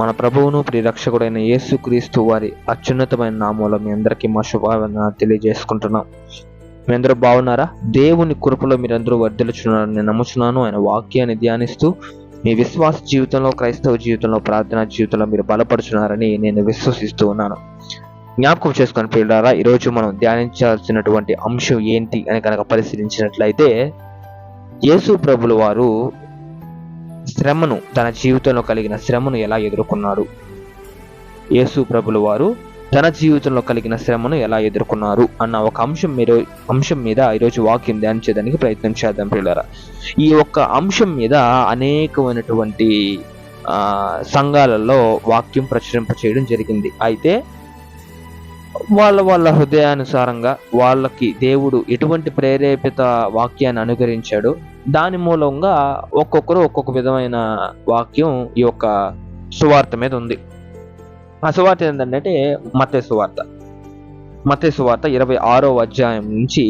మన ప్రభువును ప్రిరక్షకుడైన యేసుక్రీస్తు వారి అత్యున్నతమైన నామంలో మీ అందరికీ మా శుభావందన తెలియజేసుకుంటున్నాం. మీ అందరూ బాగున్నారా? దేవుని కృపలో మీరందరూ వర్ధిల్చున్నారని నేను నమ్ముచున్నాను. ఆయన వాక్యాన్ని ధ్యానిస్తూ మీ విశ్వాస జీవితంలో క్రైస్తవ జీవితంలో ప్రార్థనా జీవితంలో మీరు బలపడుచున్నారని నేను విశ్వసిస్తూ ఉన్నాను. జ్ఞాపకం చేసుకొని పిల్లారా ఈరోజు మనం ధ్యానించాల్సినటువంటి అంశం ఏంటి అని కనుక పరిశీలించినట్లయితే యేసు ప్రభుల వారు శ్రమను తన జీవితంలో కలిగిన శ్రమను ఎలా ఎదుర్కొన్నాడు? యేసు ప్రభులు వారు తన జీవితంలో కలిగిన శ్రమను ఎలా ఎదుర్కొన్నారు? అన్న ఒక అంశం మీరు అంశం మీద ఈరోజు వాక్యం ధ్యానించడానికి ప్రయత్నం చేద్దాం పిల్లరా ఈ ఒక్క అంశం మీద అనేకమైనటువంటి సంఘాలలో వాక్యం ప్రచురింప చేయడం జరిగింది. అయితే వాళ్ళ వాళ్ళ హృదయానుసారంగా వాళ్ళకి దేవుడు ఎటువంటి ప్రేరేపిత వాక్యాన్ని అనుకరించాడో దాని మూలంగా ఒక్కొక్కరు ఒక్కొక్క విధమైన వాక్యం ఈ యొక్క సువార్త మీద ఉంది. ఆ సువార్త ఏంటంటే మతే సువార్త. మతే సువార్త ఇరవై ఆరో అధ్యాయం నుంచి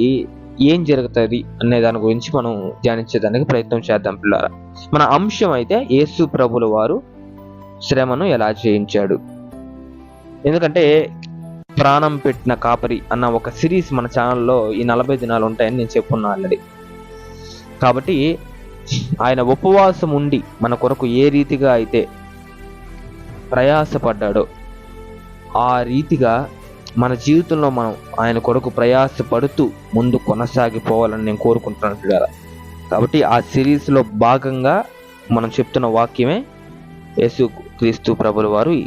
ఏం జరుగుతుంది అనే దాని గురించి మనం ధ్యానించేదానికి ప్రయత్నం చేద్దాం పిల్లారా. మన అంశం అయితే యేసు ప్రభుల వారు శ్రమను ఎలా జయించాడు ఎందుకంటే ప్రాణం పెట్టిన కాపరి అన్న ఒక సిరీస్ మన ఛానల్లో ఈ నలభై దినాలు ఉంటాయని నేను చెప్పున్నా ఆల్రెడీ కాబట్టి ఆయన ఉపవాసం ఉండి మన కొరకు ఏ రీతిగా అయితే ప్రయాసపడ్డాడో ఆ రీతిగా మన జీవితంలో మనం ఆయన కొరకు ప్రయాసపడుతూ ముందు కొనసాగిపోవాలని నేను కోరుకుంటున్నాను పిల్లరా. కాబట్టి ఆ సిరీస్లో భాగంగా మనం చెప్తున్న వాక్యమే యేసు క్రీస్తు ప్రభుల వారు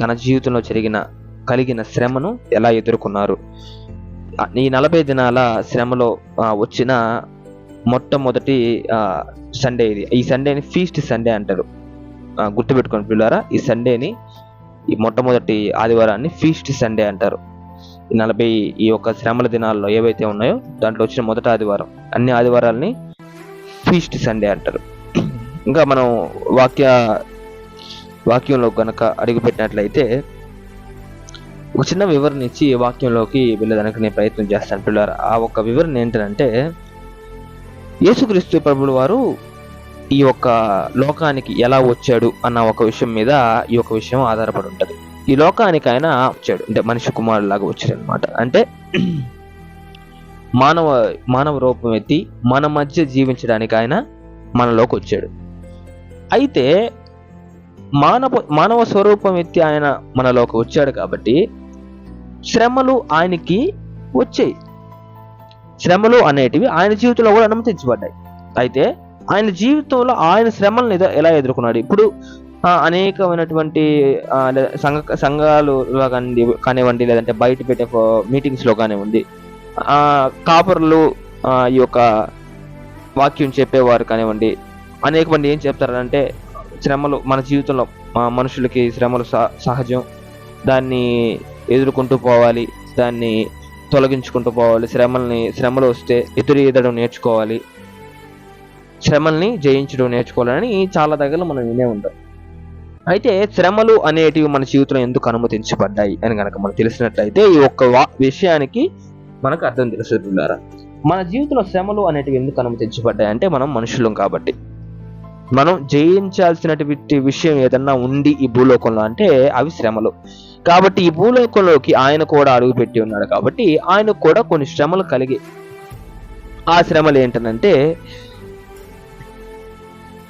తన జీవితంలో జరిగిన కలిగిన శ్రమను ఎలా ఎదుర్కొన్నారు. ఈ నలభై దినాల శ్రమలో వచ్చిన మొట్టమొదటి సండే ఇది. ఈ సండేని ఫీస్ట్ సండే అంటారు. గుర్తుపెట్టుకొని గుర్తుపెట్టుకోండి పిల్లారా ఈ సండేని ఈ మొట్టమొదటి ఆదివారాన్ని ఫీస్ట్ సండే అంటారు. నలభై ఈ యొక్క శ్రమల దినాల్లో ఏవైతే ఉన్నాయో దాంట్లో వచ్చిన మొదటి ఆదివారం అన్ని ఆదివారాలని ఫీస్ట్ సండే అంటారు. ఇంకా మనం వాక్య వాక్యంలో కనుక అడుగుపెట్టినట్లయితే ఒక చిన్న వివరణ ఇచ్చి వాక్యంలోకి వెళ్ళడానికి నేను ప్రయత్నం చేస్తాను పిల్లలు ఆ ఒక్క వివరణ ఏంటంటే యేసుక్రీస్తు ప్రభుల వారు ఈ యొక్క లోకానికి ఎలా వచ్చాడు అన్న ఒక విషయం మీద ఈ యొక్క విషయం ఆధారపడి ఉంటుంది. ఈ లోకానికి ఆయన వచ్చాడు. అంటే మనిషి కుమారులాగా వచ్చాడు అనమాట అంటే మానవ మానవ రూపం ఎత్తి మన మధ్య జీవించడానికి ఆయన మనలోకి వచ్చాడు. అయితే మానవ మానవ స్వరూపం ఎత్తి ఆయన మనలోకి వచ్చాడు కాబట్టి శ్రమలు ఆయనకి వచ్చాయి. శ్రమలు అనేటివి ఆయన జీవితంలో కూడా అనుమతించబడ్డాయి. అయితే ఆయన జీవితంలో ఆయన శ్రమలను ఎలా ఎదుర్కొన్నాడు? ఇప్పుడు అనేకమైనటువంటి సంఘ సంఘాలు కానివ్వండి కానివ్వండి లేదంటే బయట పెట్టే మీటింగ్స్లో కానివ్వండి కాపర్లు ఈ యొక్క వాక్యం చెప్పేవారు కానివ్వండి అనేక మంది ఏం చెప్తారంటే శ్రమలు మన జీవితంలో మనుషులకి శ్రమలు సహ- సహజం. దాన్ని ఎదుర్కొంటూ పోవాలి. దాన్ని తొలగించుకుంటూ పోవాలి. శ్రమల్ని శ్రమలు వస్తే ఎదురు ఎదడం నేర్చుకోవాలి. శ్రమల్ని జయించడం నేర్చుకోవాలని చాలా దగ్గర మనం వినే ఉంటాం అయితే శ్రమలు అనేటివి మన జీవితంలో ఎందుకు అనుమతించబడ్డాయి అని కనుక మనకు తెలిసినట్లయితే ఈ ఒక్క వా- విషయానికి మనకు అర్థం తెలుస్తుంటారా మన జీవితంలో శ్రమలు అనేటివి ఎందుకు అనుమతించబడ్డాయి అంటే మనం మనుషులం కాబట్టి. మనం జయించాల్సినటువంటి విషయం ఏదన్నా ఉంది ఈ భూలోకంలో అంటే అవి శ్రమలు. కాబట్టి ఈ భూలోకంలోకి ఆయన కూడా అడుగుపెట్టి ఉన్నాడు కాబట్టి ఆయన కూడా కొన్ని శ్రమలు కలిగి ఆ శ్రమలు ఏంటనంటే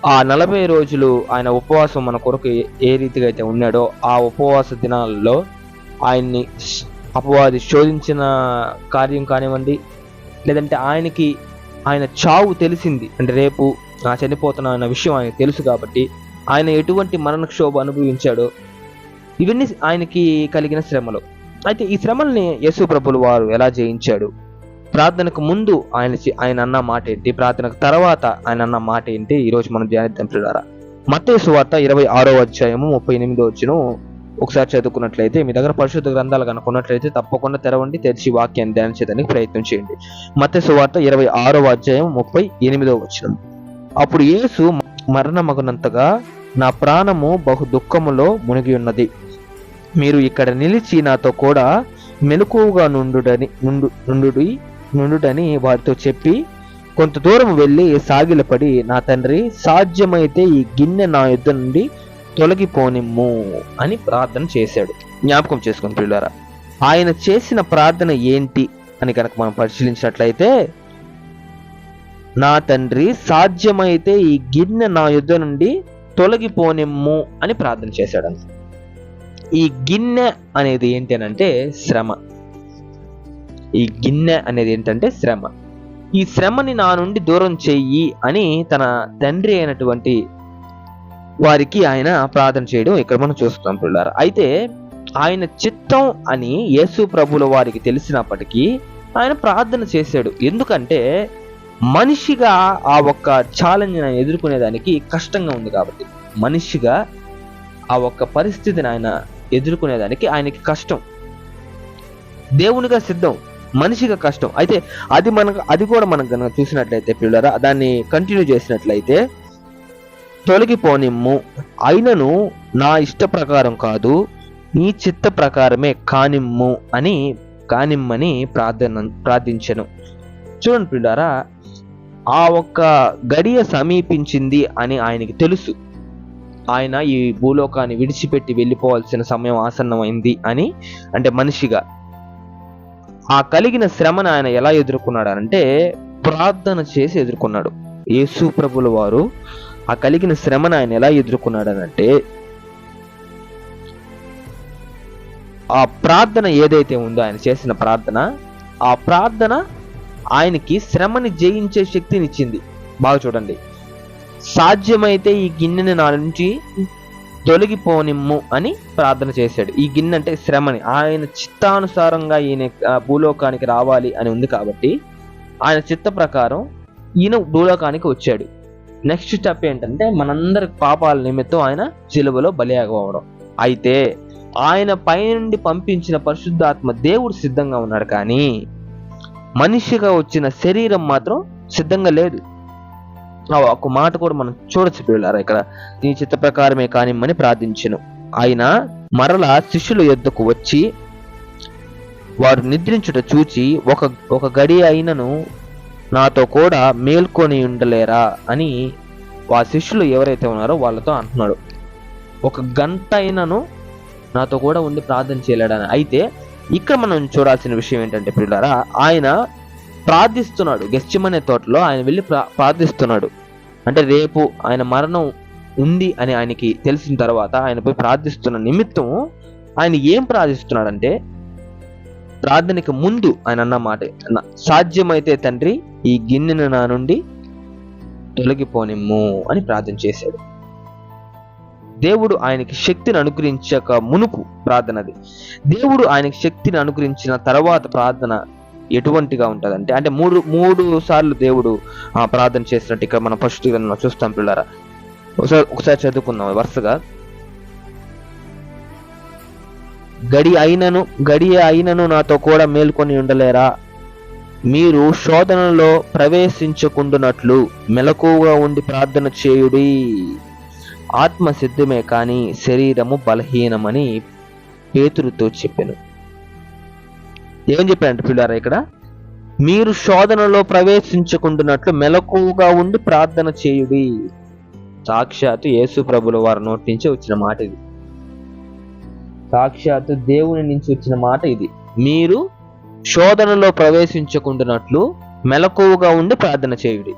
ఆ నలభై రోజులు ఆయన ఉపవాసం మన కొరకు ఏ- రీతిగా అయితే ఉన్నాడో ఆ ఉపవాస దినాల్లో ఆయన్ని అపవాది శోధించిన కార్యం కానివ్వండి లేదంటే ఆయనకి ఆయన చావు తెలిసింది. అంటే రేపు నా చనిపోతున్నా అన్న విషయం ఆయనకు తెలుసు కాబట్టి ఆయన ఎటువంటి మరణ క్షోభ అనుభవించాడో ఇవన్నీ ఆయనకి కలిగిన శ్రమలు. అయితే ఈ శ్రమల్ని యేసు ప్రభులు వారు ఎలా జయించాడు? ప్రార్థనకు ముందు ఆయన ఆయన అన్న మాట ఏంటి? ప్రార్థనకు తర్వాత ఆయన అన్న మాట ఏంటి? ఈ రోజు మనం ధ్యానిద్దాం పిల్లరా మత్తే సువార్త ఇరవై ఆరో అధ్యాయము ముప్పై ఎనిమిదో వచ్చిన ఒకసారి చదువుకున్నట్లయితే మీ దగ్గర పరిశుద్ధ గ్రంథాలు కనుకున్నట్లయితే తప్పకుండా తెరవండి తెరిచి వాక్యాన్ని ధ్యానించడానికి ప్రయత్నం చేయండి. మత్తే సువార్త ఇరవై ఆరో అధ్యాయం ముప్పై ఎనిమిదో వచ్చిన అప్పుడు యేసు మరణమగునంతగా నా ప్రాణము బహు దుఃఖములో మునిగి ఉన్నది. మీరు ఇక్కడ నిలిచి నాతో కూడా మెలకువగా నుండుడని నుండు నుండుడి నుండుడని వారితో చెప్పి కొంత దూరం వెళ్ళి సాగిలపడి నా తండ్రి సాధ్యమైతే ఈ గిన్నె నా యుద్ధ నుండి తొలగిపోనిమ్ము అని ప్రార్థన చేశాడు. జ్ఞాపకం చేసుకుని పిల్లరా ఆయన చేసిన ప్రార్థన ఏంటి అని కనుక మనం పరిశీలించినట్లయితే నా తండ్రి సాధ్యమైతే ఈ గిన్నె నా యుద్ధ నుండి తొలగిపోనిమ్ము అని ప్రార్థన చేశాడంట. ఈ గిన్నె అనేది ఏంటి అంటే శ్రమ. ఈ గిన్నె అనేది ఏంటంటే శ్రమ. ఈ శ్రమని నా నుండి దూరం చెయ్యి అని తన తండ్రి అయినటువంటి వారికి ఆయన ప్రార్థన చేయడం ఇక్కడ మనం చూస్తాం పిల్లారు అయితే ఆయన చిత్తం అని యేసు ప్రభుల వారికి తెలిసినప్పటికీ ఆయన ప్రార్థన చేశాడు. ఎందుకంటే మనిషిగా ఆ ఒక్క ఛాలెంజ్ ఎదుర్కొనేదానికి కష్టంగా ఉంది కాబట్టి. మనిషిగా ఆ ఒక్క పరిస్థితిని ఆయన ఎదుర్కొనేదానికి ఆయనకి కష్టం. దేవునిగా సిద్ధం మనిషిగా కష్టం. అయితే అది మనకు అది కూడా మనం కనుక చూసినట్లయితే పిల్లరా దాన్ని కంటిన్యూ చేసినట్లయితే తొలగిపోనిమ్ము. అయినను నా ఇష్ట ప్రకారం కాదు నీ చిత్త ప్రకారమే కానిమ్ము అని కానిమ్మని ప్రార్థన ప్రార్థించను. చూడండి పిల్లారా ఆ ఒక్క గడియ సమీపించింది అని ఆయనకి తెలుసు. ఆయన ఈ భూలోకాన్ని విడిచిపెట్టి వెళ్ళిపోవాల్సిన సమయం ఆసన్నమైంది అని అంటే మనిషిగా. ఆ కలిగిన శ్రమను ఆయన ఎలా ఎదుర్కొన్నాడు అంటే ప్రార్థన చేసి ఎదుర్కొన్నాడు. యేసు ప్రభుల వారు ఆ కలిగిన శ్రమను ఆయన ఎలా ఎదుర్కొన్నాడు అంటే ఆ ప్రార్థన ఏదైతే ఉందో ఆయన చేసిన ప్రార్థన ఆ ప్రార్థన ఆయనకి శ్రమని జయించే శక్తిని ఇచ్చింది. బాగా చూడండి. సాధ్యమైతే ఈ గిన్నెని నా నుంచి తొలగిపోనిమ్ము అని ప్రార్థన చేశాడు. ఈ గిన్నె అంటే శ్రమని. ఆయన చిత్తానుసారంగా ఈయన భూలోకానికి రావాలి అని ఉంది కాబట్టి ఆయన చిత్త ప్రకారం ఈయన భూలోకానికి వచ్చాడు. నెక్స్ట్ స్టెప్ ఏంటంటే మనందరి పాపాల నిమిత్తం ఆయన సిలువలో బలియాగవడం. అయితే ఆయన పైనుండి పంపించిన పరిశుద్ధాత్మ దేవుడు సిద్ధంగా ఉన్నాడు కానీ మనిషిగా వచ్చిన శరీరం మాత్రం సిద్ధంగా లేదు. ఒక మాట కూడా మనం చూడొచ్చు పిల్లలారా ఇక్కడ. నీ చిత్త ప్రకారమే కానిమ్మని ప్రార్థించెను. ఆయన మరల శిష్యుల యొద్దకు వచ్చి వారు నిద్రించుట చూచి ఒక ఒక గడి అయినను నాతో కూడా మేల్కొని ఉండలేరా అని ఆ శిష్యులు ఎవరైతే ఉన్నారో వాళ్ళతో అంటున్నాడు. ఒక గంట అయినను నాతో కూడా ఉండి ప్రార్థన చేయలేడని. అయితే ఇక్కడ మనం చూడాల్సిన విషయం ఏంటంటే పిల్లరా ఆయన ప్రార్థిస్తున్నాడు. గెస్టిమనే తోటలో ఆయన వెళ్ళి ప్రార్థిస్తున్నాడు. అంటే రేపు ఆయన మరణం ఉంది అని ఆయనకి తెలిసిన తర్వాత ఆయన పోయి ప్రార్థిస్తున్న నిమిత్తం ఆయన ఏం ప్రార్థిస్తున్నాడంటే ప్రార్థనకి ముందు ఆయన అన్న మాట సాధ్యమైతే తండ్రి ఈ గిన్నెను నా నుండి తొలగిపోనిమ్ము అని ప్రార్థన చేశాడు. దేవుడు ఆయనకి శక్తిని అనుగ్రహించక మునుపు ప్రార్థనది దేవుడు ఆయనకి శక్తిని అనుగ్రహించిన తర్వాత ప్రార్థన ఎటువంటిగా ఉంటుందంటే అంటే మూడు మూడు సార్లు దేవుడు ప్రార్థన చేసినట్టు ఇక్కడ మనం ఫస్ట్ చూస్తాం పిల్లరా. ఒకసారి ఒకసారి చదువుకుందాం వరుసగా. గడి అయినను గడి అయినను నాతో కూడా మేల్కొని ఉండలేరా? మీరు శోధనలో ప్రవేశించకుండునట్లు మెలకువగా ఉండి ప్రార్థన చేయుడి. ఆత్మ సిద్ధమే కానీ శరీరము బలహీనమని పేతురుతో చెప్పాను. ఏం చెప్పాడంటే పిల్లారా ఇక్కడ? మీరు శోధనలో ప్రవేశించకుండునట్లు మెలకువగా ఉండి ప్రార్థన చేయుడి. సాక్షాత్తు యేసు ప్రభుల వారి నోటి నుంచి వచ్చిన మాట ఇది. సాక్షాత్తు దేవుని నుంచి వచ్చిన మాట ఇది. మీరు శోధనలో ప్రవేశించకుండానట్లు మెలకువగా ఉండి ప్రార్థన చేయుడి.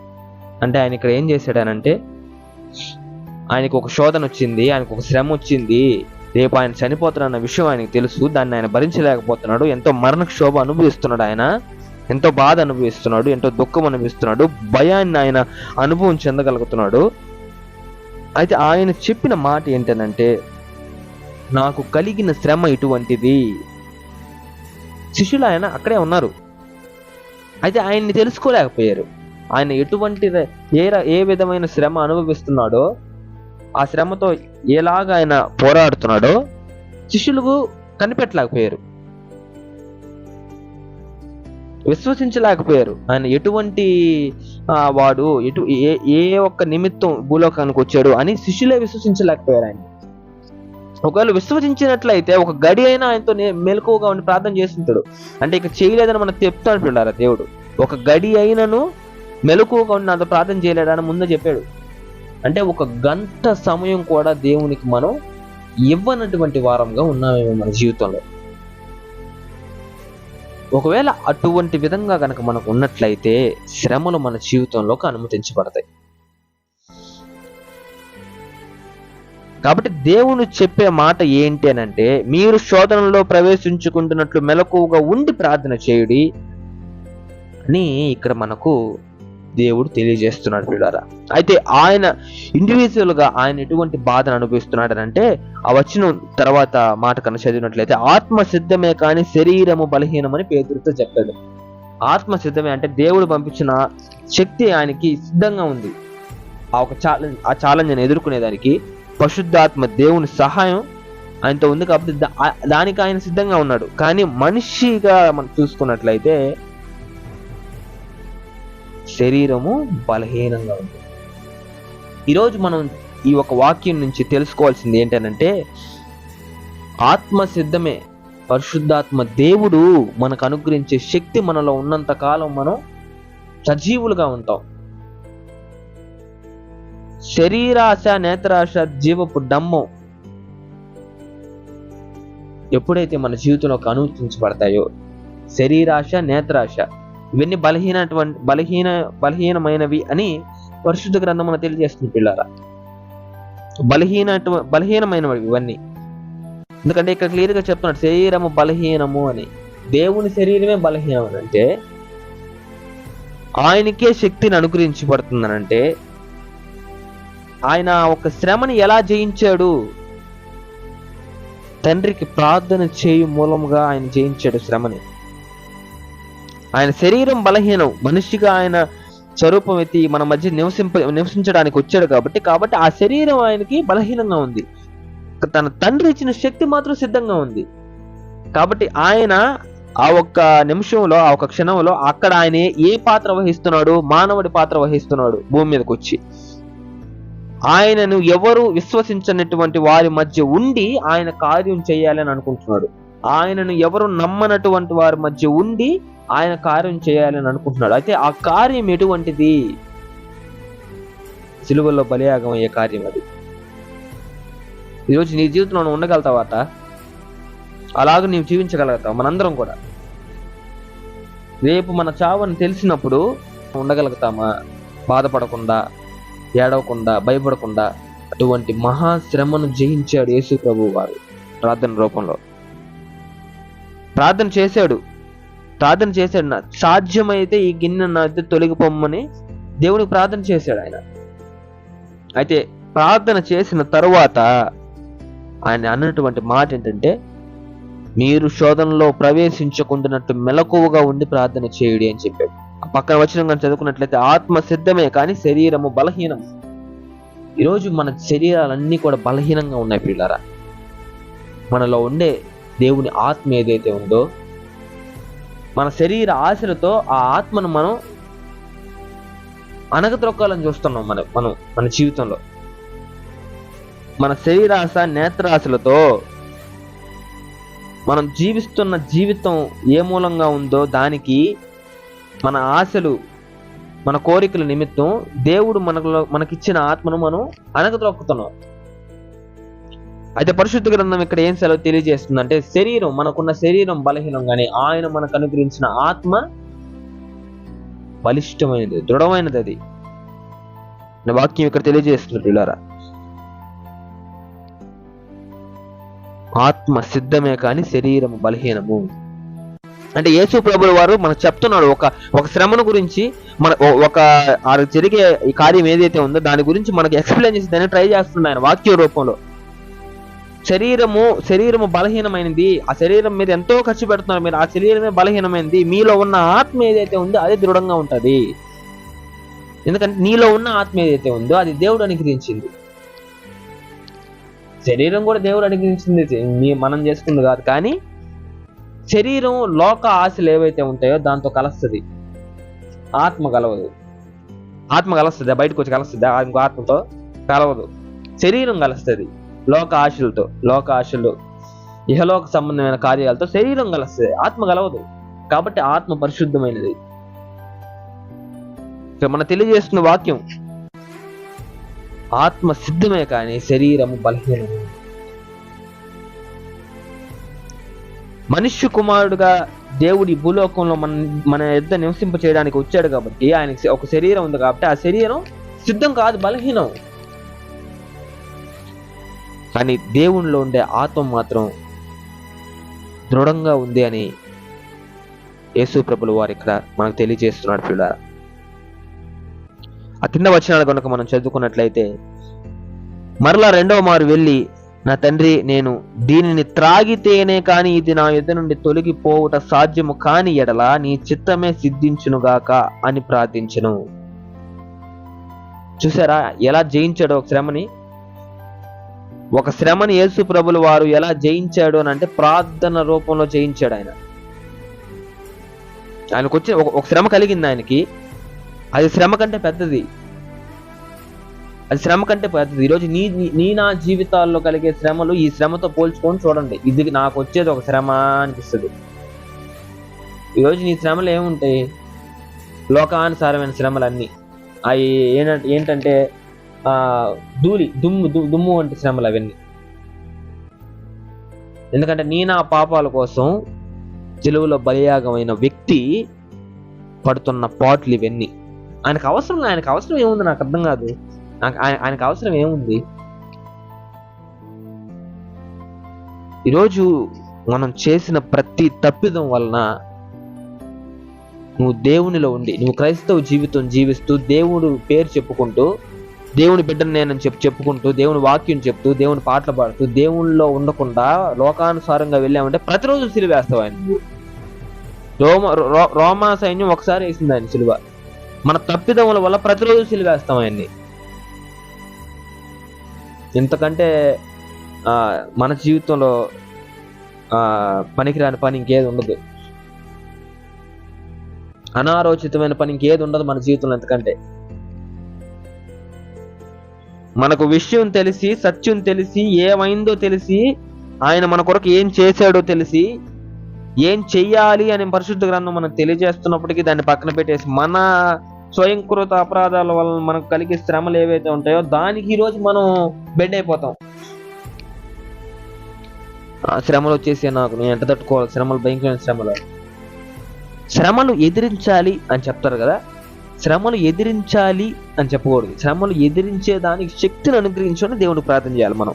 అంటే ఆయన ఇక్కడ ఏం చేశాడనంటే ఆయనకు ఒక శోధన వచ్చింది ఆయనకు ఒక శ్రమ వచ్చింది. రేపు ఆయన చనిపోతాడన్న విషయం ఆయనకు తెలుసు. దాన్ని ఆయన భరించలేకపోతున్నాడు. ఎంతో మరణ క్షోభ అనుభవిస్తున్నాడు ఆయన. ఎంతో బాధ అనుభవిస్తున్నాడు. ఎంతో దుఃఖం అనుభవిస్తున్నాడు. భయాన్ని ఆయన అనుభవం చెందగలుగుతున్నాడు. అయితే ఆయన చెప్పిన మాట ఏంటనంటే నాకు కలిగిన శ్రమ ఇటువంటిది. శిష్యులు ఆయన అక్కడే ఉన్నారు. అయితే ఆయన్ని తెలుసుకోలేకపోయారు. ఆయన ఎటువంటి ఏ ఏ విధమైన శ్రమ అనుభవిస్తున్నాడో ఆ శ్రమతో ఎలాగ ఆయన పోరాడుతున్నాడో శిష్యులకు కనిపెట్టలేకపోయారు. విశ్వసించలేకపోయారు. ఆయన ఎటువంటి వాడు ఎటు ఏ ఏ ఒక్క నిమిత్తం భూలోకానికి వచ్చాడు అని శిష్యులే విశ్వసించలేకపోయారు ఆయన. ఒకవేళ విశ్వసించినట్లయితే ఒక గడి అయినా ఆయనతో మెలకువగా ఉండి ప్రార్థన చేస్తుంటాడు. అంటే ఇక చేయలేదని మనం చెప్తాను దేవుడు? ఒక గడి అయినను మెలకువగా ఉండి నాతో ప్రార్థన చేయలేడని ముందే చెప్పాడు. అంటే ఒక గంట సమయం కూడా దేవునికి మనం ఇవ్వనటువంటి వారంగా ఉన్నామేమో మన జీవితంలో. ఒకవేళ అటువంటి విధంగా కనుక మనకు ఉన్నట్లయితే శ్రమలు మన జీవితంలోకి అనుమతించబడతాయి. కాబట్టి దేవుని చెప్పే మాట ఏంటి అని అంటే మీరు శోధనలో ప్రవేశించుకుంటున్నట్లు మెలకువగా ఉండి ప్రార్థన చేయుడి అని ఇక్కడ మనకు దేవుడు తెలియజేస్తున్నాడు పిల్లరా. అయితే ఆయన ఇండివిజువల్గా ఆయన ఎటువంటి బాధను అనుభవిస్తున్నాడు అంటే ఆ వచ్చిన తర్వాత మాట కన్నా చదివినట్లయితే ఆత్మ సిద్ధమే కానీ శరీరము బలహీనమని పేదరితో చెప్పాడు. ఆత్మ సిద్ధమే అంటే దేవుడు పంపించిన శక్తి ఆయనకి సిద్ధంగా ఉంది. ఆ ఒక ఛాలెంజ్ ఆ ఛాలెంజ్ ఎదుర్కొనేదానికి పరిశుద్ధాత్మ దేవుని సహాయం ఆయనతో ఉంది కాబట్టి దానికి ఆయన సిద్ధంగా ఉన్నాడు. కానీ మనిషిగా మనం చూసుకున్నట్లయితే శరీరము బలహీనంగా ఉంది ఈరోజు మనం ఈ ఒక వాక్యం నుంచి తెలుసుకోవాల్సింది ఏంటనంటే ఆత్మ సిద్ధమే పరిశుద్ధాత్మ దేవుడు మనకు అనుగ్రహించే శక్తి మనలో ఉన్నంత కాలం మనం సజీవులుగా ఉంటాం. శరీరాశ నేత్రాశ జీవపు డమ్మం ఎప్పుడైతే మన జీవితంలోకి అనుమతించబడతాయో శరీరాశ నేత్రాశ ఇవన్నీ బలహీనటువంటి బలహీన బలహీనమైనవి అని పరిశుద్ధ గ్రంథం మనకు తెలియజేస్తుంది పిల్లారా. బలహీన బలహీనమైనవి ఇవన్నీ. ఎందుకంటే ఇక్కడ క్లియర్గా చెప్తున్నాడు శరీరము బలహీనము అని. దేవుని శరీరమే బలహీనం అని అంటే ఆయనకే శక్తిని అనుగ్రహించబడుతుందనంటే ఆయన ఒక శ్రమని ఎలా జయించాడు? తండ్రికి ప్రార్థన చేయు మూలముగా ఆయన జయించాడు శ్రమని. ఆయన శరీరం బలహీనం. మనిషిగా ఆయన స్వరూపం ఎత్తి మన మధ్య నివసింప నివసించడానికి వచ్చాడు కాబట్టి కాబట్టి ఆ శరీరం ఆయనకి బలహీనంగా ఉంది. తన తండ్రి ఇచ్చిన శక్తి మాత్రం సిద్ధంగా ఉంది. కాబట్టి ఆయన ఆ ఒక్క నిమిషంలో ఆ ఒక్క క్షణంలో అక్కడ ఆయన ఏ పాత్ర వహిస్తున్నాడు? మానవుడి పాత్ర వహిస్తున్నాడు భూమి మీదకి వచ్చి. ఆయనను ఎవరు విశ్వసించనటువంటి వారి మధ్య ఉండి ఆయన కార్యం చేయాలని అనుకుంటున్నాడు. ఆయనను ఎవరు నమ్మనటువంటి వారి మధ్య ఉండి ఆయన కార్యం చేయాలని అనుకుంటున్నాడు. అయితే ఆ కార్యం ఎటువంటిది? సిలువల్లో బలియాగం అయ్యే కార్యం అది. ఈరోజు నీ జీవితంలో ఉండగలుగుతావాట అలాగ నీవు జీవించగలుగుతావు మనందరం కూడా. రేపు మన చావని తెలిసినప్పుడు ఉండగలుగుతామా? బాధపడకుండా ఏడవకుండా భయపడకుండా అటువంటి మహాశ్రమను జయించాడు యేసు ప్రభు వారు ప్రార్థన రూపంలో. ప్రార్థన చేశాడు. ప్రార్థన చేశాడు. నా సాధ్యమైతే ఈ గిన్నె నా వద్ద తొలగిపోమ్మని దేవునికి ప్రార్థన చేశాడు ఆయన. అయితే ప్రార్థన చేసిన తరువాత ఆయన అన్నటువంటి మాట ఏంటంటే మీరు శోధనలో ప్రవేశించకుండానట్టు మెలకువగా ఉండి ప్రార్థన చేయుడి అని చెప్పాడు. పక్కన వచ్చిన కానీ చదువుకున్నట్లయితే ఆత్మ సిద్ధమే కానీ శరీరము బలహీనం. ఈరోజు మన శరీరాలన్నీ కూడా బలహీనంగా ఉన్నాయి పిల్లరా మనలో ఉండే దేవుని ఆత్మ ఏదైతే ఉందో మన శరీర ఆశలతో ఆ ఆత్మను మనం అనగత్రొక్కాలని చూస్తున్నాం మన మనం మన జీవితంలో. మన శరీరాశ నేత్రాశలతో మనం జీవిస్తున్న జీవితం ఏ మూలంగా ఉందో దానికి మన ఆశలు మన కోరికల నిమిత్తం దేవుడు మనకు మనకిచ్చిన ఆత్మను మనం అనగతొక్కుతున్నాం అయితే పరిశుద్ధ గ్రంథం ఇక్కడ ఏం సెలవు తెలియజేస్తుందంటే శరీరం మనకున్న శరీరం బలహీనం కానీ ఆయన మనకు అనుగ్రహించిన ఆత్మ బలిష్టమైనది దృఢమైనది అది. వాక్యం ఇక్కడ తెలియజేస్తుంది పిల్లారా. ఆత్మ సిద్ధమే కానీ శరీరం బలహీనము. అంటే యేసు ప్రభుల వారు మనకు చెప్తున్నాడు ఒక ఒక శ్రమను గురించి మన ఒక ఆ జరిగే ఈ కార్యం ఏదైతే ఉందో దాని గురించి మనకు ఎక్స్ప్లెయిన్ చేసి దాన్ని ట్రై చేస్తున్నాడు ఆయన వాక్య రూపంలో. శరీరము శరీరము బలహీనమైనది ఆ శరీరం మీద ఎంతో ఖర్చు పెడుతున్నారు మీరు. ఆ శరీరమే బలహీనమైనది మీలో ఉన్న ఆత్మ ఏదైతే ఉందో అది దృఢంగా ఉంటుంది. ఎందుకంటే నీలో ఉన్న ఆత్మ ఏదైతే ఉందో అది దేవుడు అనుగ్రహించింది. శరీరం కూడా దేవుడు అనుగ్రహించింది. మీ- మనం చేసుకుంది కాదు. కానీ శరీరం లోక ఆశలు ఏవైతే ఉంటాయో దాంతో కలుస్తుంది. ఆత్మ కలవదు. ఆత్మ కలుస్తుంది? బయటకు వచ్చి కలుస్తుంది? ఇంకో ఆత్మతో కలవదు. శరీరం కలుస్తుంది. లోక ఆశలతో లోక ఆశలు ఇహలోక సంబంధమైన కార్యాలతో శరీరం కలుస్తుంది ఆత్మ కలవదు. కాబట్టి ఆత్మ పరిశుద్ధమైనది. మన తెలియజేస్తున్న వాక్యం ఆత్మ సిద్ధమే కానీ శరీరము బలహీనం మనుష్య కుమారుడుగా దేవుడి భూలోకంలో మన మన యుద్ధ నివసింప చేయడానికి వచ్చాడు కాబట్టి ఆయనకి ఒక శరీరం ఉంది కాబట్టి ఆ శరీరం సిద్ధం కాదు బలహీనం. కానీ దేవునిలో ఉండే ఆత్మ మాత్రం దృఢంగా ఉంది అని యేసు ప్రభులు వారు ఇక్కడ మనకు తెలియజేస్తున్నాడు పిల్ల ఆ కింద వచనాలు కనుక మనం చదువుకున్నట్లయితే మరలా రెండవ మారు వెళ్ళి నా తండ్రి నేను దీనిని త్రాగితేనే కానీ ఇది నా యుద్ధ నుండి తొలగిపోవుట సాధ్యము కాని ఎడల నీ చిత్తమే సిద్ధించునుగాక అని ప్రార్థించను. చూసారా? ఎలా జయించాడో శ్రమని ఒక శ్రమని యేసు ప్రభులు వారు ఎలా జయించాడు అని అంటే ప్రార్థన రూపంలో జయించాడు ఆయన. ఆయనకు వచ్చి ఒక ఒక శ్రమ కలిగింది ఆయనకి. అది శ్రమ కంటే పెద్దది. అది శ్రమ కంటే పెద్దది. ఈరోజు నీ నీ- నా జీవితాల్లో కలిగే శ్రమలు ఈ శ్రమతో పోల్చుకొని చూడండి. ఇది నాకు వచ్చేది ఒక శ్రమ అనిపిస్తుంది. ఈరోజు నీ శ్రమలు ఏముంటాయి? లోకానుసారమైన శ్రమలన్నీ. అవి ఏంటంటే ఏంటంటే ధూళి దుమ్ము దు- దుమ్ము వంటి శ్రమలు అవన్నీ. ఎందుకంటే నీ నా పాపాల కోసం చెలువులో బలియాగమైన వ్యక్తి పడుతున్న పాటలు ఇవన్నీ. ఆయనకు అవసరం ఆయనకు అవసరం ఏముంది నాకు అర్థం కాదు. నాకు ఆయన ఆయనకు అవసరం ఏముంది? ఈరోజు మనం చేసిన ప్రతి తప్పిదం వలన నువ్వు దేవునిలో ఉండి నువ్వు క్రైస్తవ జీవితం జీవిస్తూ దేవుడు పేరు చెప్పుకుంటూ దేవుని బిడ్డను నేనని చెప్పి చెప్పుకుంటూ దేవుని వాక్యం చెప్తూ దేవుని పాటలు పాడుతూ దేవునిలో ఉండకుండా లోకానుసారంగా వెళ్ళామంటే ప్రతిరోజు సిలువ వేస్తావు ఆయన. రోమ రో- రోమా సైన్యం ఒకసారి వేసింది ఆయన సిలువ. మన తప్పిదముల వల్ల ప్రతిరోజు సిలువ వేస్తాం ఆయన్ని. ఇంతకంటే ఆ, మన జీవితంలో ఆ, పనికిరాని పని ఇంకేది ఉండదు. అనారోచితమైన పని ఇంకేది ఉండదు మన జీవితంలో ఎంతకంటే మనకు విషయం తెలిసి సత్యం తెలిసి ఏమైందో తెలిసి ఆయన మన కొరకు ఏం చేశాడో తెలిసి ఏం చెయ్యాలి అనే పరిశుద్ధ గ్రంథం మనకు తెలియజేస్తున్నప్పటికీ దాన్ని పక్కన పెట్టేసి మన స్వయంకృత అపరాధాల వల్ల మనకు కలిగే శ్రమలు ఏవైతే ఉంటాయో దానికి ఈరోజు మనం బెండ్ అయిపోతాం. ఆ శ్రమలు వచ్చేసి నాకు నేను ఎంత తట్టుకోవాలి. శ్రమలు భయంకరమైన శ్రమలు. శ్రమలు ఎదిరించాలి అని చెప్తారు కదా? శ్రమను ఎదిరించాలి అని చెప్పకూడదు. శ్రమలు ఎదిరించే దానికి శక్తిని అనుగ్రహించుకొని దేవుడు ప్రార్థన చేయాలి మనం.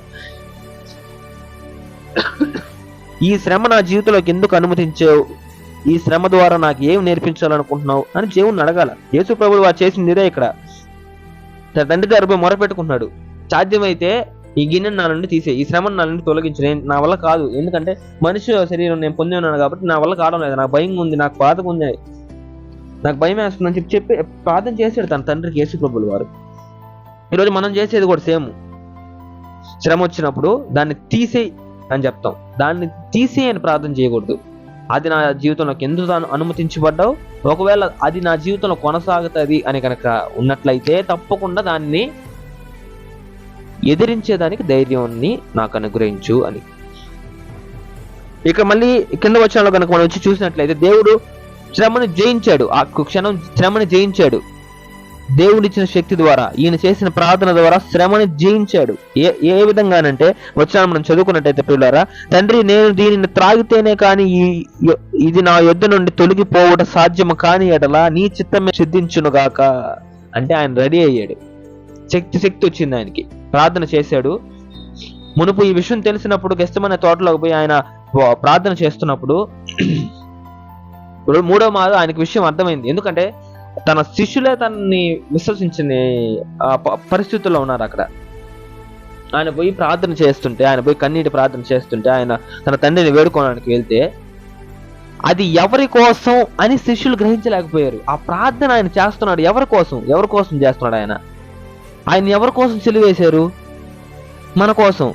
ఈ శ్రమ నా జీవితంలోకి ఎందుకు అనుమతించావు? ఈ శ్రమ ద్వారా నాకు ఏం నేర్పించాలనుకుంటున్నావు? అని దేవుణ్ణి అడగాల. యేసు ప్రభుడు వారు చేసింది ఇదే ఇక్కడ. తన తండ్రి దగ్గర మొరపెట్టుకుంటున్నాడు. సాధ్యమైతే ఈ గిన్నెను నా నుండి తీసే ఈ శ్రమను నా నుండి తొలగించు. నేను నా వల్ల కాదు. ఎందుకంటే మనిషి శరీరం నేను పొంది ఉన్నాను కాబట్టి నా వల్ల కావడం లేదు. నాకు భయం ఉంది. నాకు బాధగా ఉంది. నాకు భయం వేస్తుందని చెప్పి చెప్పి ప్రార్థన చేశాడు తన తండ్రికి యేసు ప్రభులు వారు. ఈరోజు మనం చేసేది కూడా సేమ్. శ్రమ వచ్చినప్పుడు దాన్ని తీసేయి అని చెప్తాం. దాన్ని తీసేయి అని ప్రార్థన చేయకూడదు. అది నా జీవితంలోకి ఎందుకు తాను అనుమతించబడ్డావు? ఒకవేళ అది నా జీవితంలో కొనసాగుతుంది అని కనుక ఉన్నట్లయితే తప్పకుండా దాన్ని ఎదిరించేదానికి ధైర్యాన్ని నాకు అనుగ్రహించు అని. ఇక మళ్ళీ కింద వచ్చిన కనుక మనం వచ్చి చూసినట్లయితే దేవుడు శ్రమను జయించాడు. ఆ క్షణం శ్రమని జయించాడు. దేవుడిచ్చిన శక్తి ద్వారా ఈయన చేసిన ప్రార్థన ద్వారా శ్రమని జయించాడు. ఏ ఏ విధంగానంటే వచ్చిన మనం చదువుకున్నట్టయితే పిల్లారా తండ్రి నేను దీనిని త్రాగితేనే కానీ ఈ ఇది నా యుద్ధ నుండి తొలగిపోవట సాధ్యము కాని ఎడలా నీ చిత్తమే సిద్ధించునుగాక అంటే ఆయన రెడీ అయ్యాడు. శక్తి శక్తి వచ్చింది ఆయనకి. ప్రార్థన చేశాడు. మునుపు ఈ విషయం తెలిసినప్పుడు గెస్తమైన తోటలోకి పోయి ఆయన ప్రార్థన చేస్తున్నప్పుడు ఇప్పుడు మూడో మారు ఆయనకు విషయం అర్థమైంది. ఎందుకంటే తన శిష్యులే తనని విశ్వసించిన పరిస్థితుల్లో ఉన్నారు అక్కడ. ఆయన పోయి ప్రార్థన చేస్తుంటే ఆయన పోయి కన్నీటి ప్రార్థన చేస్తుంటే ఆయన తన తండ్రిని వేడుకోవడానికి వెళ్తే అది ఎవరి కోసం అని శిష్యులు గ్రహించలేకపోయారు. ఆ ప్రార్థన ఆయన చేస్తున్నాడు ఎవరి కోసం? ఎవరి కోసం చేస్తున్నాడు ఆయన? ఆయన ఎవరి కోసం చెలివేశారు మన కోసం.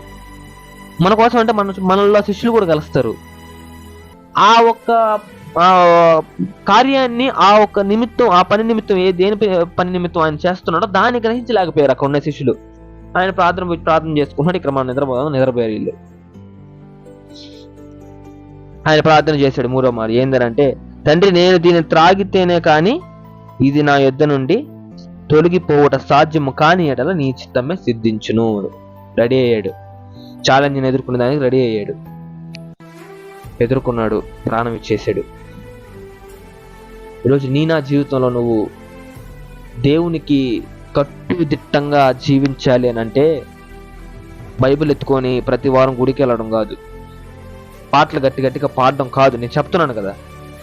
మన కోసం అంటే మన మనలో శిష్యులు కూడా కలుస్తారు. ఆ ఒక్క కార్యాన్ని ఆ ఒక్క నిమిత్తం ఆ పని నిమిత్తం ఏ దేని పని నిమిత్తం ఆయన చేస్తున్నాడో దాన్ని గ్రహించలేకపోయారు అక్కడ ఉన్న శిష్యులు. ఆయన ప్రార్థన ప్రార్థన చేసుకున్నాడు ఇక్కడ మనం నిద్రపోదాం నిద్రపోయారు వీళ్ళు. ఆయన ప్రార్థన చేశాడు మూడో మారు ఏందనంటే తండ్రి నేను దీన్ని త్రాగితేనే కానీ ఇది నా యుద్ధ నుండి తొలగిపోవట సాధ్యము కాని ఎడల నీ చిత్తమే సిద్ధించును. రెడీ అయ్యాడు. ఛాలెంజ్ని ఎదుర్కొనే దానికి రెడీ అయ్యాడు. ఎదుర్కొన్నాడు ప్రాణం ఇచ్చేసాడు ఈరోజు నీ నా జీవితంలో నువ్వు దేవునికి కట్టుదిట్టంగా జీవించాలి అని అంటే బైబిల్ ఎత్తుకొని ప్రతి వారం గుడికి వెళ్ళడం కాదు. పాటలు గట్టి గట్టిగా పాడడం కాదు. నేను చెప్తున్నాను కదా.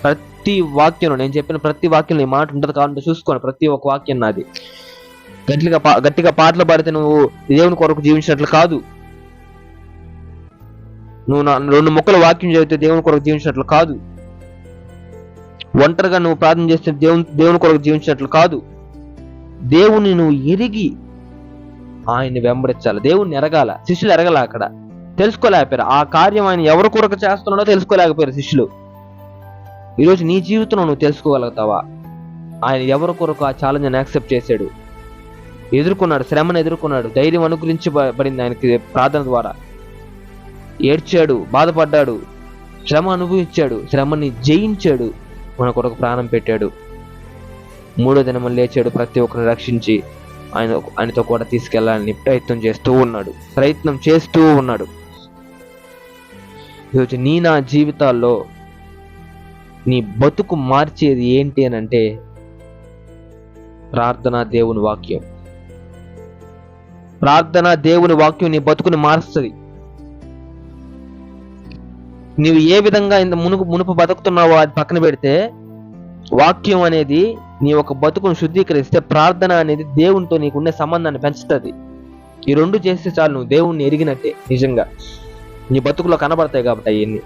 ప్రతి వాక్యం నేను చెప్పిన ప్రతి వాక్యం ఈ మాట ఉంటుంది కాబట్టి చూసుకోను ప్రతి ఒక్క వాక్యం నాది. గట్టిగా పా- గట్టిగా పాటలు పాడితే నువ్వు దేవుని కొరకు జీవించినట్లు కాదు. నువ్వు నా రెండు ముక్కల వాక్యం చదివితే దేవుని కొరకు జీవించినట్లు కాదు. ఒంటరిగా నువ్వు ప్రార్థన చేస్తే దేవుని దేవుని కొరకు జీవించినట్లు కాదు. దేవుని నువ్వు ఎరిగి ఆయన్ని వెంబడించాలి. దేవుణ్ణి ఎరగాల శిష్యులు ఎరగల అక్కడ. తెలుసుకోలేకపోయారు. ఆ కార్యం ఆయన ఎవరి కొరకు చేస్తున్నాడో తెలుసుకోలేకపోయారు శిష్యులు. ఈరోజు నీ జీవితంలో నువ్వు తెలుసుకోగలుగుతావా? ఆయన ఎవరి కొరకు ఆ ఛాలెంజ్ యాక్సెప్ట్ చేశాడు? ఎదుర్కొన్నాడు శ్రమను ఎదుర్కొన్నాడు ధైర్యం అనుగ్రహించబడింది ఆయనకి ప్రార్థన ద్వారా. ఏడ్చాడు బాధపడ్డాడు శ్రమ అనుభవించాడు శ్రమని జయించాడు. మన కొరకు ప్రాణం పెట్టాడు. మూడో దినము లేచాడు ప్రతి ఒక్కరిని రక్షించి ఆయన ఆయనతో కూడా తీసుకెళ్ళాలని ప్రయత్నం చేస్తూ ఉన్నాడు. ప్రయత్నం చేస్తూ ఉన్నాడు. ఈరోజు నీ నా జీవితాల్లో నీ బతుకు మార్చేది ఏంటి అని అంటే ప్రార్థన దేవుని వాక్యం. ప్రార్థన దేవుని వాక్యం నీ బతుకుని మారుస్తుంది. నీవు ఏ విధంగా ఇంత మునుపు మునుపు బతుకుతున్నావో అది పక్కన పెడితే వాక్యం అనేది నీ ఒక బతుకును శుద్ధీకరిస్తే ప్రార్థన అనేది దేవునితో నీకుండే సంబంధాన్ని పెంచుతుంది. ఈ రెండు చేస్తే చాలు నువ్వు దేవుణ్ణి ఎరిగినట్టే నిజంగా. నీ బతుకులో కనబడతాయి కాబట్టి అవన్నీ.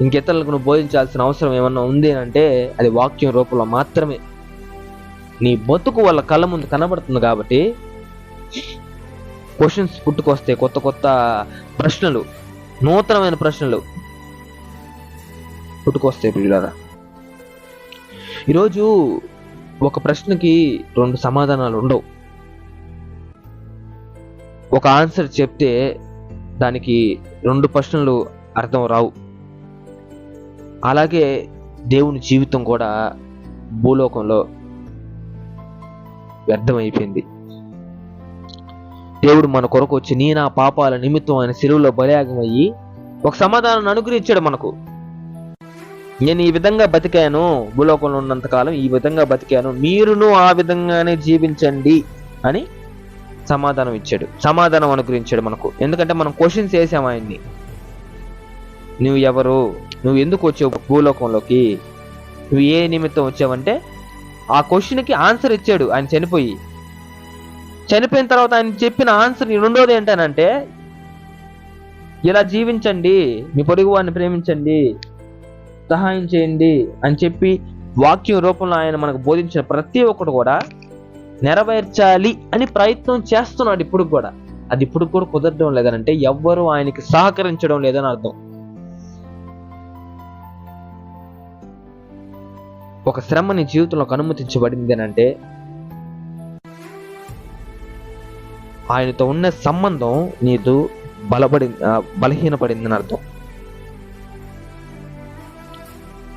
ఇంకెతలకు నువ్వు బోధించాల్సిన అవసరం ఏమన్నా ఉంది అంటే అది వాక్యం రూపంలో మాత్రమే. నీ బతుకు వాళ్ళ కళ్ళ ముందు కనబడుతుంది కాబట్టి క్వశ్చన్స్ పుట్టుకొస్తాయి కొత్త కొత్త ప్రశ్నలు. నూతనమైన ప్రశ్నలు పుట్టుకొస్తాయి పిల్లరా ఈరోజు ఒక ప్రశ్నకి రెండు సమాధానాలు ఉండవు. ఒక ఆన్సర్ చెప్తే దానికి రెండు ప్రశ్నలు అర్థం రావు. అలాగే దేవుని జీవితం కూడా భూలోకంలో వ్యర్థమైపోయింది. దేవుడు మన కొరకు వచ్చి నీ నా పాపాల నిమిత్తం ఆయన సెలువులో బలయాగమయ్యి ఒక సమాధానం అనుగ్రహించాడు మనకు. నేను ఈ విధంగా బతికాను భూలోకంలో ఉన్నంత కాలం ఈ విధంగా బతికాను మీరును ఆ విధంగానే జీవించండి అని సమాధానం ఇచ్చాడు. సమాధానం అనుగ్రహించాడు మనకు. ఎందుకంటే మనం క్వశ్చన్స్ వేసాం ఆయన్ని. నువ్వు ఎవరు? నువ్వు ఎందుకు వచ్చావు భూలోకంలోకి? నువ్వు ఏ నిమిత్తం వచ్చావంటే ఆ క్వశ్చన్కి ఆన్సర్ ఇచ్చాడు. ఆయన చనిపోయి చనిపోయిన తర్వాత ఆయన చెప్పిన ఆన్సర్ రెండోది ఏంటనంటే ఇలా జీవించండి మీ పొరుగు వారిని ప్రేమించండి సహాయం చేయండి అని చెప్పి వాక్యం రూపంలో ఆయన మనకు బోధించిన ప్రతి ఒక్కడు కూడా నెరవేర్చాలి అని ప్రయత్నం చేస్తున్నాడు ఇప్పుడు కూడా. అది ఇప్పుడు కూడా కుదరడం లేదనంటే ఎవ్వరూ ఆయనకి సహకరించడం లేదని అర్థం. ఒక శ్రమ నీ జీవితంలోకి అనుమతించబడింది అని అంటే ఆయనతో ఉన్న సంబంధం నీతో బలపడి బలహీనపడిందని అర్థం.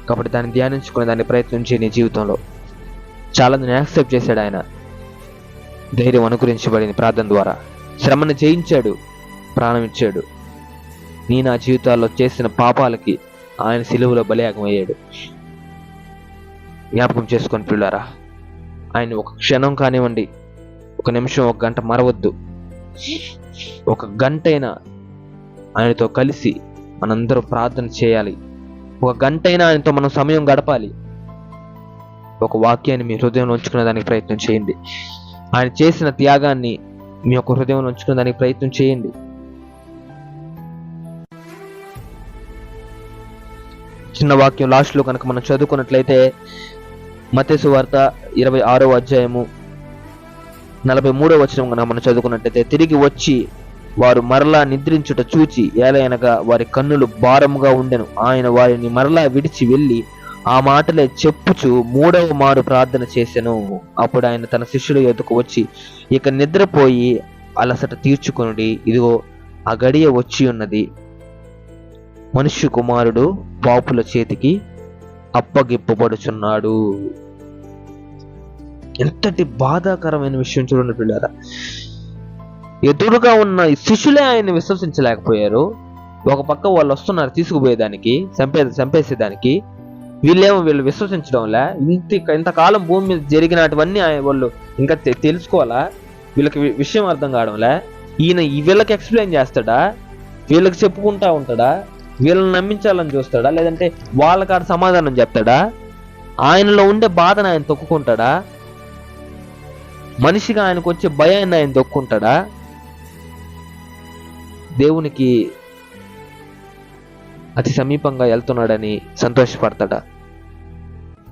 కాబట్టి దాన్ని ధ్యానించుకునే దాన్ని ప్రయత్నించి నీ జీవితంలో చాలా యాక్సెప్ట్ చేశాడు ఆయన. ధైర్యం అనుకరించబడింది ప్రార్థన ద్వారా. శ్రమను జయించాడు ప్రాణం ఇచ్చాడు. నీ నా జీవితాల్లో చేసిన పాపాలకి ఆయన సిలువలో బలియాగం అయ్యాడు జ్ఞాపకం చేసుకొని పిల్లారా ఆయన ఒక క్షణం కానివ్వండి. ఒక నిమిషం ఒక గంట మరవద్దు. ఒక గంటైనా ఆయనతో కలిసి మనందరూ ప్రార్థన చేయాలి. ఒక గంటైనా ఆయనతో మనం సమయం గడపాలి. ఒక వాక్యాన్ని మీ హృదయంలో ఉంచుకునే దానికి ప్రయత్నం చేయండి. ఆయన చేసిన త్యాగాన్ని మీ యొక్క హృదయంలో ఉంచుకునే దానికి ప్రయత్నం చేయండి. చిన్న వాక్యం లాస్ట్లో కనుక మనం చదువుకున్నట్లయితే మతేసు వార్త ఇరవై ఆరో అధ్యాయము నలభై మూడో వచనం మనం చదువుకున్నట్టయితే తిరిగి వచ్చి వారు మరలా నిద్రించుట చూచి ఏలయనగా వారి కన్నులు భారముగా ఉండెను. ఆయన వారిని మరలా విడిచి వెళ్ళి ఆ మాటలే చెప్పుచు మూడవ మారు ప్రార్థన చేసెను. అప్పుడు ఆయన తన శిష్యుల యొద్దకు వచ్చి ఇక నిద్రపోయి అలసట తీర్చుకొనుడి. ఇదిగో ఆ గడియ వచ్చి ఉన్నది. మనుష్య కుమారుడు పాపుల చేతికి అప్పగిప్పబడుచున్నాడు. ఎంతటి బాధాకరమైన విషయం చూడండి పిల్లరా. ఎదురుగా ఉన్న శిష్యులే ఆయన్ని విశ్వసించలేకపోయారు. ఒక పక్క వాళ్ళు వస్తున్నారు తీసుకుపోయేదానికి చంపే చంపేసేదానికి. వీళ్ళేమో వీళ్ళు విశ్వసించడంలే. ఇంత ఇంతకాలం భూమి మీద జరిగినటువన్నీ ఆయన వాళ్ళు ఇంకా తెలుసుకోవాలా? వీళ్ళకి వి- విషయం అర్థం కావడంలే. ఈయన ఈ వీళ్ళకి ఎక్స్ప్లెయిన్ చేస్తాడా? వీళ్ళకి చెప్పుకుంటా ఉంటాడా? వీళ్ళని నమ్మించాలని చూస్తాడా? లేదంటే వాళ్ళకాడ సమాధానం చెప్తాడా? ఆయనలో ఉండే బాధను ఆయన తొక్కుకుంటాడా? మనిషిగా ఆయనకు వచ్చే భయాన్ని ఆయన దొక్కుంటాడా? దేవునికి అతి సమీపంగా వెళ్తున్నాడని సంతోషపడతాడా?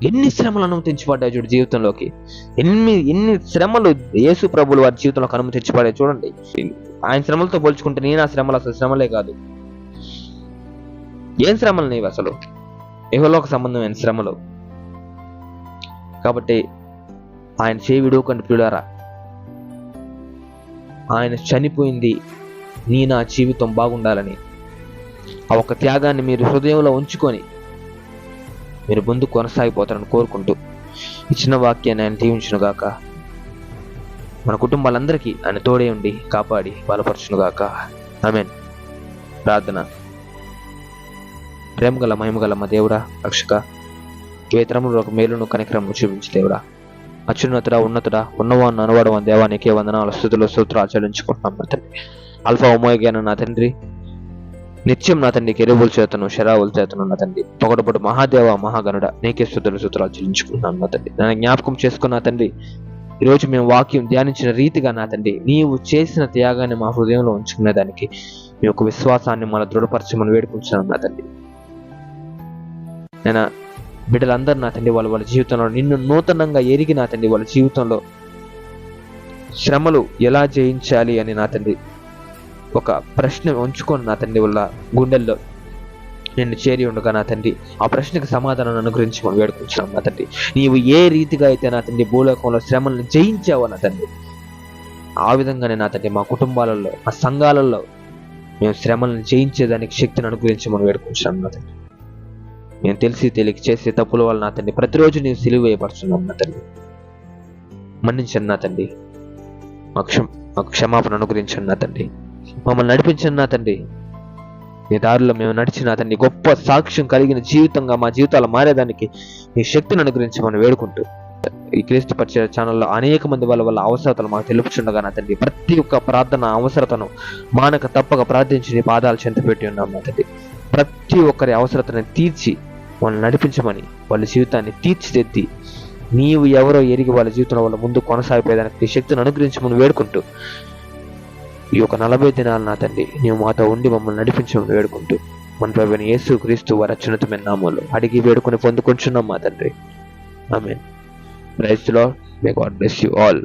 ఎన్ని శ్రమలు అనుమతించబడ్డాయి చూడు జీవితంలోకి? ఎన్ని ఎన్ని శ్రమలు యేసు ప్రభులు వారి జీవితంలోకి అనుమతించబడాయి చూడండి. ఆయన శ్రమలతో పోల్చుకుంటే నేను ఆ శ్రమలు అసలు శ్రమలే కాదు. ఏం శ్రమలు నీవు అసలు? ఇహలోక సంబంధమైన శ్రమలు. కాబట్టి ఆయన చేయి విడువకండి పిల్లారా ఆయన చనిపోయింది నీ నా జీవితం బాగుండాలని. ఆ ఒక త్యాగాన్ని మీరు హృదయంలో ఉంచుకొని మీరు ముందు కొనసాగిపోతారని కోరుకుంటూ ఇచ్చిన వాక్యాన్ని ఆయన దీవించునుగాక. మన కుటుంబాలందరికీ ఆయన తోడే ఉండి కాపాడి బలపరచును గాక ఆమెన్. ప్రార్థన. ప్రేమగల మహిమగల మహిమ గల మా దేవుడా రక్షక వేతరములు ఒక మేలును కనికరము చూపించి దేవుడా. అత్యున్నతుడా ఉన్నతుడా ఉన్నవా అనవాడు మన దేవా నీకే వందనాలు స్థుతులు సూత్రాలు చెల్లించుకుంటున్నాం నా తండ్రి. అల్ఫా ఉమోగాను నా తండ్రి. నిత్యం నా తండ్రి కెరువుల చేతను శరావుల చేతను నా తండ్రి. పొగడపడు మహాదేవ మహాగనుడ నీకే స్థుతులు సూత్రాలు చెల్లించుకుంటున్నాను నా తండ్రి. నన్ను జ్ఞాపకం చేసుకున్న తండ్రి. ఈరోజు మేము వాక్యం ధ్యానించిన రీతిగా నా తండ్రి నీవు చేసిన త్యాగాన్ని మా హృదయంలో ఉంచుకునే దానికి మీ యొక్క విశ్వాసాన్ని మన దృఢపరచమని వేడుకుంటున్నాను నా తండ్రి. నేను బిడ్డలందరూ నా తండ్రి వాళ్ళ వాళ్ళ జీవితంలో నిన్ను నూతనంగా ఎరిగి నా తండ్రి వాళ్ళ జీవితంలో శ్రమలు ఎలా జయించాలి అని నా తండ్రి ఒక ప్రశ్న ఉంచుకొని నా తండ్రి వాళ్ళ గుండెల్లో నిన్ను చేరి ఉండగా నా తండ్రి ఆ ప్రశ్నకు సమాధానం అనుగ్రహించి మనం వేడుకుంటున్నాం నా తండ్రి. నీవు ఏ రీతిగా అయితే నా తండ్రి భూలోకంలో శ్రమలను జయించావో నా తండ్రి ఆ విధంగానే నా తండ్రి మా కుటుంబాలలో మా సంఘాలలో మేము శ్రమలను జయించేదానికి శక్తిని అనుగ్రహించి మనం వేడుకుంటున్నాం నా తండ్రి. నేను తెలిసి తెలియక చేసే తప్పుల వల్ల నా తండ్రి ప్రతిరోజు నేను సిలువ వేయపరుచున్నాను నా తండ్రి. మన్నించండి నా తండ్రి. మా క్షమ మాకు క్షమాపణ అనుగ్రహించండి నా తండ్రి. మమ్మల్ని నడిపించండి నా తండ్రి. మీ దారిలో మేము నడిచిన తండ్రి గొప్ప సాక్ష్యం కలిగిన జీవితంగా మా జీవితాలు మారేదానికి మీ శక్తిని అనుగ్రహించమని మనం వేడుకుంటూ ఈ క్రీస్తు పరిచయ ఛానల్లో అనేక మంది వాళ్ళ వాళ్ళ అవసరతలు మాకు తెలుపుచుండగా నా తండ్రి. ప్రతి ఒక్క ప్రార్థన అవసరతను మానక తప్పక ప్రార్థించి నీ పాదాలు చెంత పెట్టి ఉన్నాం నా తండ్రి. ప్రతి ఒక్కరి అవసరతను తీర్చి వాళ్ళని నడిపించమని వాళ్ళ జీవితాన్ని తీర్చిదిద్ది. నీవు ఎవరో ఎరిగి వాళ్ళ జీవితంలో వాళ్ళ ముందు కొనసాగిపోయేదానికి శక్తిని అనుగ్రహించమని వేడుకుంటూ. ఈ యొక్క నలభై దినాలు నా తండ్రి నీవు మాతో ఉండి మమ్మల్ని నడిపించమని వేడుకుంటూ. మన ప్రభుని యేసు క్రీస్తు వారి అత్యున్నతమైన నామంలో అడిగి వేడుకొని పొందుకుంటున్నాం మా తండ్రి. I మీన్లో may God bless you all.